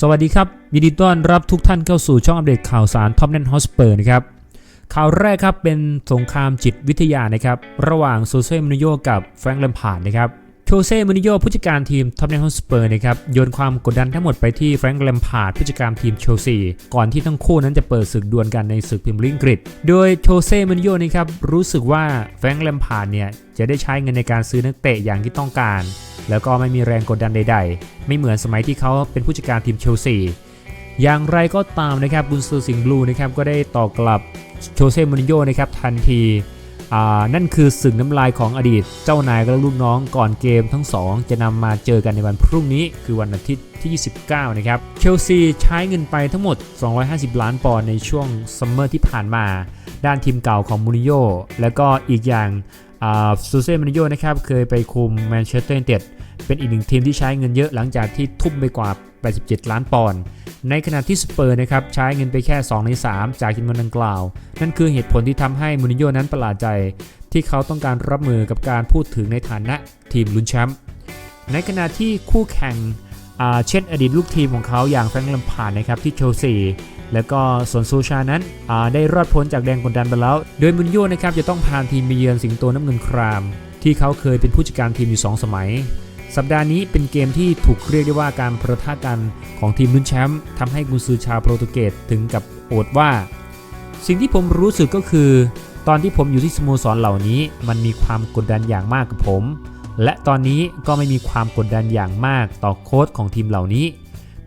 สวัสดีครับยินดีต้อนรับทุกท่านเข้าสู่ช่องอัปเดตข่าวสารท็อปแนนฮอสเปอร์นะครับข่าวแรกครับเป็นสงครามจิตวิทยานะครับระหว่างโซเซ่มูนิโยกับแฟรงค์แลมพาร์ดนะครับโชเซ่มูนิโยผู้จัดการทีมท็อปแนนฮอสเปอร์นะครับโยนความกดดันทั้งหมดไปที่แฟรงค์แลมพาร์ดผู้จัดการทีมเชลซีก่อนที่ทั้งคู่นั้นจะเปิดศึกดวลกันในศึกพรีเมียร์ลีกอังกฤษโดยโชเซ่มูนิโยนะครับรู้สึกว่าแฟรงค์แลมพาร์ดเนี่ยจะได้ใช้เงินในการซื้อนักเตะอย่างที่ต้องการ แล้วก็ไม่มีแรงกดดันใด ๆ ไม่เหมือนสมัยที่เขาเป็นผู้จัดการทีมเชลซีอย่างไรก็ตามนะครับบุนซูสิงบลูนะครับก็ได้ตอบกลับโชเซ่มูรินโญ่นะครับทันทีนั่นคือศึกน้ำลายของอดีต เจ้านายและลูกน้องก่อนเกมทั้งสองจะนำมาเจอกันในวันพรุ่งนี้คือวันอาทิตย์ที่ 29 นะครับ เชลซีใช้เงินไปทั้งหมด 250 ล้านปอนด์ในช่วงซัมเมอร์ที่ผ่านมา ด้านทีมเก่าของมูรินโญ่แล้วก็อีกอย่างโซเซ่มูรินโญ่นะครับเคยไปคุมแมนเชสเตอร์ยูไนเต็ด เป็นอีกหนึ่งทีมที่ใช้เงินเยอะหลังจากที่ทุ่มไปกว่า 87 ล้านปอนด์ ในขณะที่สเปอร์นะครับใช้เงินไปแค่ 2 ใน 3 จากจำนวนดังกล่าว นั่นคือเหตุผลที่ทำให้มูรินโญ่นั้นประหลาดใจ ที่เขาต้องการรับมือกับการพูดถึงในฐานะทีมลุ้นแชมป์ ในขณะที่คู่แข่งเช่นอดีตลูกทีมของเขาอย่างแฟรงค์ลัมพาร์ดนะครับที่เชลซีแล้วก็ส่วนซูชานั้นได้รอดพ้นจากแรงกดดันไปแล้ว โดยมูรินโญ่นะครับจะต้องพาทีมไปเยือนสิงโตน้ำเงินคราม ที่เขาเคยเป็นผู้จัดการทีมอยู่ 2 สมัย สัปดาห์นี้เป็นเกมที่ถูกเรียกได้ว่าการประทะกันของทีมลุ้นแชมป์ทำให้กุนซือชาวโปรตุเกสถึงกับโอดว่า สิ่งที่ผมรู้สึกก็คือ ตอนที่ผมอยู่ที่สโมสรเหล่านี้ มันมีความกดดันอย่างมากกับผม และตอนนี้ก็ไม่มีความกดดันอย่างมากต่อโค้ชของทีมเหล่านี้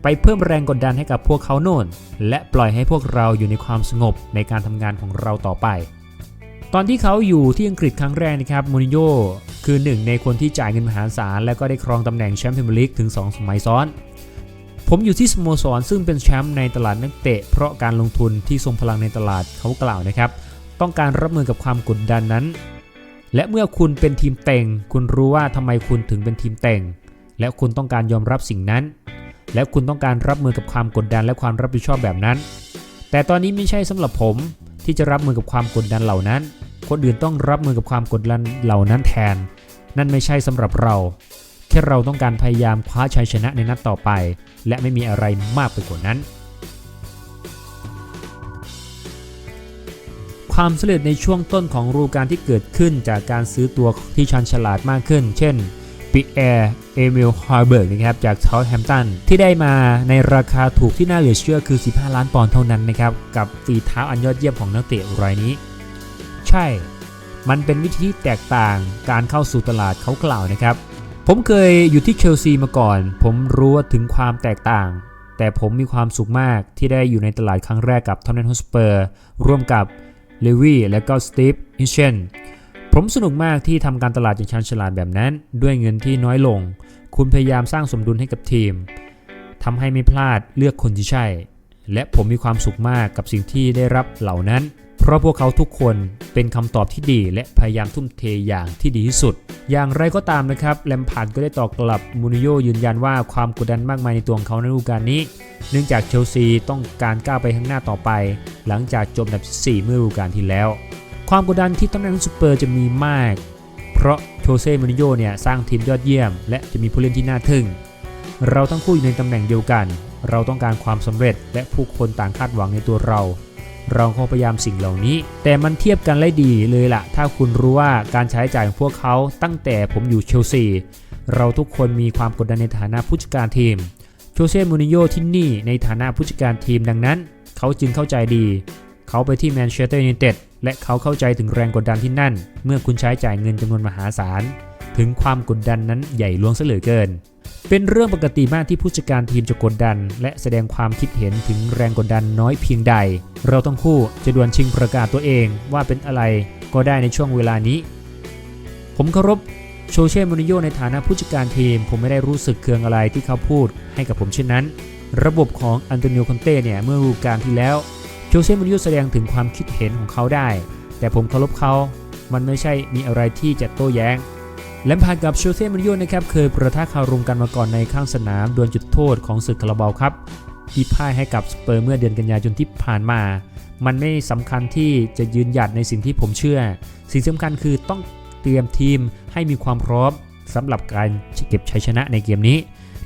ไปเพิ่มแรงกดดันให้กับพวกเขาโน่น และปล่อยให้พวกเราอยู่ในความสงบในการทำงานของเราต่อไป ตอนที่เขาอยู่ที่อังกฤษครั้งแรกนะครับมูริโญ่ คือหนึ่งในคนที่จ่ายเงินมหาศาล และก็ได้ครองตำแหน่งแชมป์พรีเมียร์ลีกถึง 2 สมัยซ้อน ผมอยู่ที่สโมสรซึ่งเป็นแชมป์ในตลาดนักเตะ เพราะการลงทุนที่ทรงพลังในตลาดเขากล่าวนะครับ ต้องการรับมือกับความกดดันนั้น และเมื่อคุณเป็นทีมเต็ง คุณรู้ว่าทำไมคุณถึงเป็นทีมเต็ง และคุณต้องการยอมรับสิ่งนั้น และคุณต้องการรับมือกับความกดดันและความรับผิดชอบแบบนั้น แต่ตอนนี้ไม่ใช่สำหรับผมที่จะรับมือกับความกดดันเหล่านั้น คนอื่นต้องรับมือกับความกดดันเหล่านั้นแทน นั่นไม่ใช่สำหรับเรา แค่เราต้องการพยายามคว้าชัยชนะในนัดต่อไป และไม่มีอะไรมากไปกว่านั้น ความสำเร็จในช่วงต้นของฤดูกาลที่เกิดขึ้นจากการซื้อตัวที่ชันฉลาดมากขึ้น เช่นปิแอร์ เอมิลฮาร์เบิร์กนะครับ จากเทาแฮมป์ตัน ที่ได้มาในราคาถูกที่น่าเหลือเชื่อคือ 15 ล้านปอนด์เท่านั้นนะครับ กับฝีเท้าอันยอดเยี่ยมของนักเตะรายนี้ ใช่ มันเป็นวิธีแตกต่างการเข้าสู่ตลาดเขากล่าวนะครับ ผมเคยอยู่ที่เชลซีมาก่อน ผมรู้ถึงความแตกต่าง แต่ผมมีความสุขมากที่ได้อยู่ในตลาดครั้งแรกกับทอมเนนฮอสเปอร์ร่วมกับเลวีและก็สตีฟอิเชนผมสนุกมากที่ทำการตลาดอย่างชันฉลาดแบบนั้น ด้วยเงินที่น้อยลง คุณพยายามสร้างสมดุลให้กับทีมทำให้ไม่พลาดเลือกคนที่ใช่ และผมมีความสุขมากกับสิ่งที่ได้รับเหล่านั้น ราะพวกเขาทุกคนเป็นคำตอบที่ดีและพยายามทุ่มเทอย่างที่ดีที่สุด อย่างไรก็ตามนะครับแลมพาร์ดก็ได้ตอบกลับมูนิโยยืนยันว่าความกดดันมากมายในตัวของเขาในฤดูกาลนี้ เนื่องจากเชลซีต้องการก้าวไปข้างหน้าต่อไป หลังจากจบอันดับที่4เมื่อฤดูกาลที่แล้ว ความกดดันที่ตำแหน่งซูเปอร์จะมีมาก เพราะโชเซ่มูริโญ่เนี่ยสร้างทีมยอดเยี่ยม และจะมีผู้เล่นที่น่าทึ่ง เราทั้งคู่อยู่ในตำแหน่งเดียวกัน เราต้องการความสำเร็จและผู้คนต่างคาดหวังในตัวเรา เราคงพยายามสิ่งเหล่านี้ แต่มันเทียบกันได้ดีเลยล่ะ ถ้าคุณรู้ว่าการใช้จ่ายของพวกเขาตั้งแต่ผมอยู่เชลซีเราทุกคนมีความกดดันในฐานะผู้จัดการทีมโชเซ่มูริโญ่ที่นี่ในฐานะผู้จัดการทีมดังนั้น เขาจึงเข้าใจดี เขาไปที่แมนเชสเตอร์ยูไนเต็ดและเขาเข้าใจถึงแรงกดดันที่นั่น เมื่อคุณใช้จ่ายเงินจำนวนมหาศาล ถึงความกดดันนั้นใหญ่หลวงซะเหลือเกิน เป็นเรื่องปกติมากที่ผู้จัดการทีมจะกดดัน และแสดงความคิดเห็นถึงแรงกดดันน้อยเพียงใด เราต้องคู่จะดวลชิงประกาศตัวเองว่าเป็นอะไรก็ได้ในช่วงเวลานี้ ผมเคารพโชเช่มูริโญ่ในฐานะผู้จัดการทีม ผมไม่ได้รู้สึกเคืองอะไรที่เขาพูดให้กับผมเช่นนั้น ระบบของอันโตนิโอคอนเต้เนี่ยเมื่อฤดูกาลที่แล้วโจเซ่มูริโญ่แสดงถึงความคิดเห็นของเขาได้ แต่ผมเคารพเขา มันไม่ใช่มีอะไรที่จะโต้แย้ง แลมพาร์ดกับโชเซ่มูรินโญ่นะครับเคยประทะคารมกันมาก่อนในข้างสนามดวลจุดโทษของศึกคาราบาวครับที่พ่ายให้กับสเปอร์เมื่อเดือนกันยายนที่ผ่านมา มันไม่สำคัญที่จะยืนหยัดในสิ่งที่ผมเชื่อ สิ่งสำคัญคือต้องเตรียมทีมให้มีความพร้อมสำหรับการเก็บชัยชนะในเกมนี้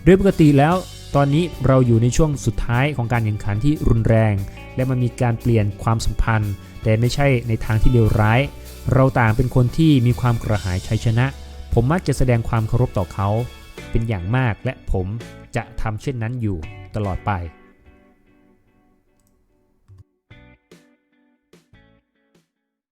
โดยปกติแล้วตอนนี้เราอยู่ในช่วงสุดท้ายของการแข่งขันที่รุนแรง และมันมีการเปลี่ยนความสัมพันธ์ แต่ไม่ใช่ในทางที่เลวร้าย เราต่างเป็นคนที่มีความกระหายชัยชนะ ผมมักจะแสดงความเคารพต่อเขา เป็นอย่างมากและผมจะทำเช่นนั้นอยู่ตลอดไป